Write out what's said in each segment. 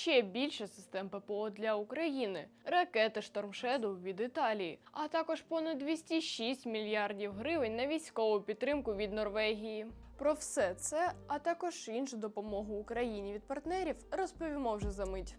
ще більше систем ППО для України, ракети Shadow від Італії, а також понад 206 мільярдів гривень на військову підтримку від Норвегії. Про все це, а також іншу допомогу Україні від партнерів, розповімо вже за мить.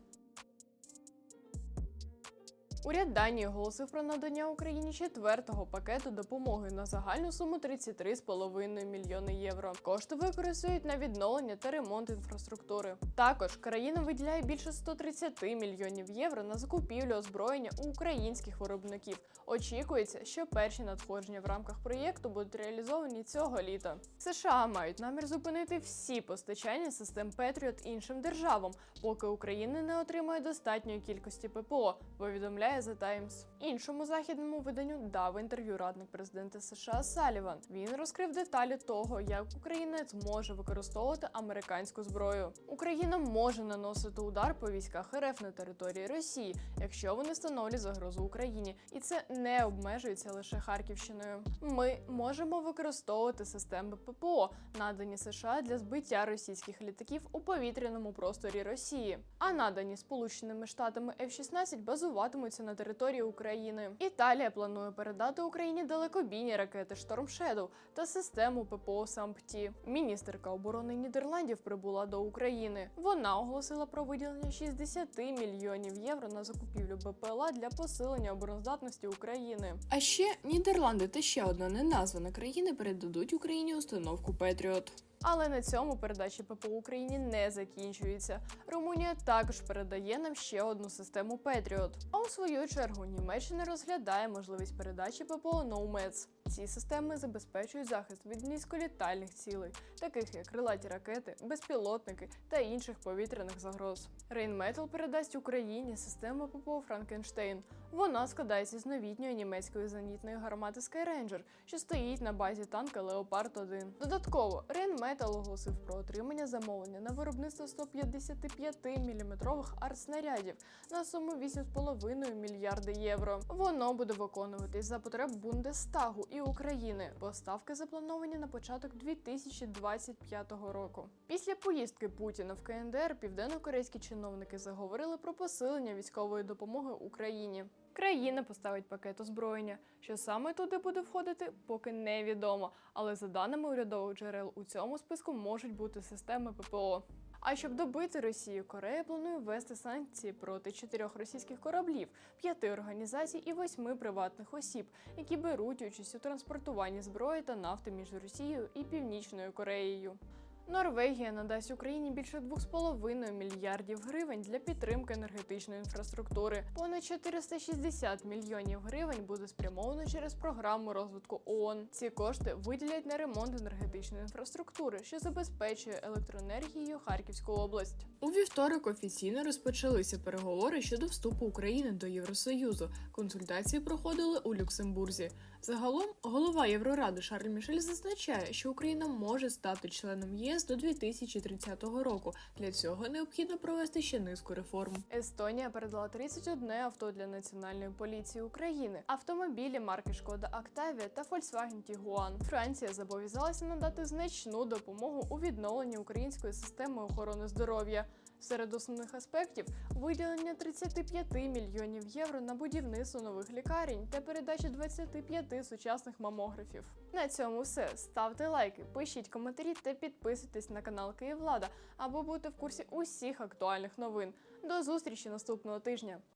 Уряд Данії оголосив про надання Україні четвертого пакету допомоги на загальну суму 33,5 мільйони євро. Кошти використають на відновлення та ремонт інфраструктури. Також країна виділяє більше 130 мільйонів євро на закупівлю озброєння у українських виробників. Очікується, що перші надходження в рамках проєкту будуть реалізовані цього літа. США мають намір зупинити всі постачання систем Петріот іншим державам, поки Україна не отримає достатньої кількості ППО. Повідомляє The Times. Іншому західному виданню дав інтерв'ю радник президента США Саліван. Він розкрив деталі того, як Україна зможе використовувати американську зброю. Україна може наносити удар по військах РФ на території Росії, якщо вони становлять загрозу Україні, і це не обмежується лише Харківщиною. Ми можемо використовувати системи ППО, надані США для збиття російських літаків у повітряному просторі Росії, а надані Сполученими Штатами F-16 базуватимуться на території України. Італія планує передати Україні далекобійні ракети Storm Shadow та систему ППО САМПТІ. Міністерка оборони Нідерландів прибула до України. Вона оголосила про виділення 60 мільйонів євро на закупівлю БПЛА для посилення обороноздатності України. А ще Нідерланди та ще одна неназвана країна передадуть Україні установку Петріот. Але на цьому передачі ППО Україні не закінчується. Румунія також передає нам ще одну систему Петріот. А у свою чергу Німеччина розглядає можливість передачі ППО NOMADS. Ці системи забезпечують захист від низьколітальних цілей, таких як крилаті ракети, безпілотники та інших повітряних загроз. Рейнметал передасть Україні систему ППО Франкенштейн. Вона складається з новітньої німецької зенітної гармати Skyranger, що стоїть на базі танка Leopard 1. Додатково, Рейнметал оголосив про отримання замовлення на виробництво 155-мм артснарядів на суму 8,5 мільярди євро. Воно буде виконуватись за потреб Бундестагу і України. Поставки заплановані на початок 2025 року. Після поїздки Путіна в КНДР південно-корейські чиновники заговорили про посилення військової допомоги Україні. Країна поставить пакет озброєння. Що саме туди буде входити, поки невідомо. Але за даними урядових джерел, у цьому списку можуть бути системи ППО. А щоб добити Росію, Корея планує ввести санкції проти чотирьох російських кораблів, п'яти організацій і восьми приватних осіб, які беруть участь у транспортуванні зброї та нафти між Росією і Північною Кореєю. Норвегія надасть Україні більше 2,5 мільярдів гривень для підтримки енергетичної інфраструктури. Понад 460 мільйонів гривень буде спрямовано через програму розвитку ООН. Ці кошти виділять на ремонт енергетичної інфраструктури, що забезпечує електроенергією Харківську область. У вівторок офіційно розпочалися переговори щодо вступу України до Євросоюзу. Консультації проходили у Люксембурзі. Загалом, голова Євроради Шарль Мішель зазначає, що Україна може стати членом ЄС до 2030 року. Для цього необхідно провести ще низку реформ. Естонія передала 31 авто для національної поліції України, автомобілі марки Шкода Октавія та Volkswagen Tiguan. Франція зобов'язалася надати значну допомогу у відновленні української системи охорони здоров'я. Серед основних аспектів виділення 35 мільйонів євро на будівництво нових лікарень та передача 25 сучасних мамографів. На цьому все. Ставте лайки, пишіть коментарі та підписуйтесь на канал Київлада, аби бути в курсі усіх актуальних новин. До зустрічі наступного тижня.